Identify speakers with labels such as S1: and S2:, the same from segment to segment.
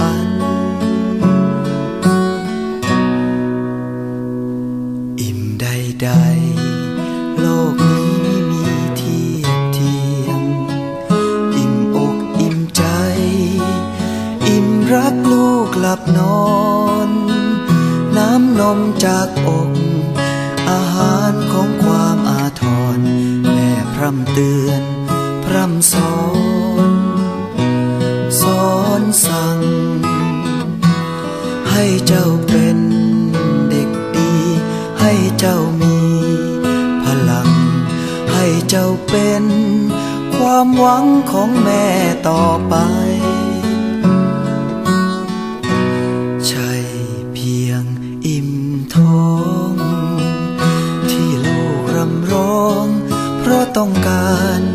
S1: ัน กลับนอน น้ำนมจากอกอาหารของความอาทร แม่พร่ำเตือน พร่ำสอนสอนสั่ง ให้เจ้าเป็นเด็กดี ให้เจ้ามีพลัง ให้เจ้าเป็น ความหวังของแม่ต่อไป อง ที่ลูกรำร้อง เพราะต้องการ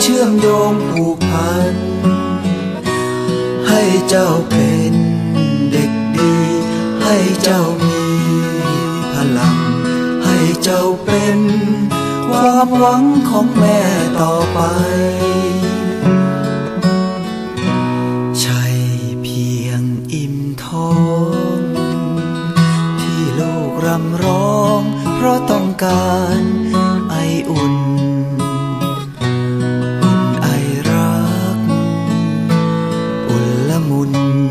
S1: เชื่อมโยงผูกพัน ให้เจ้าเป็นเด็กดี ให้เจ้ามีพลัง ให้เจ้าเป็นความหวังของแม่ต่อไป ใช่เพียงอิ่มท้อง ที่ลูกรำร้อง เพราะต้องการไออุ่น 门。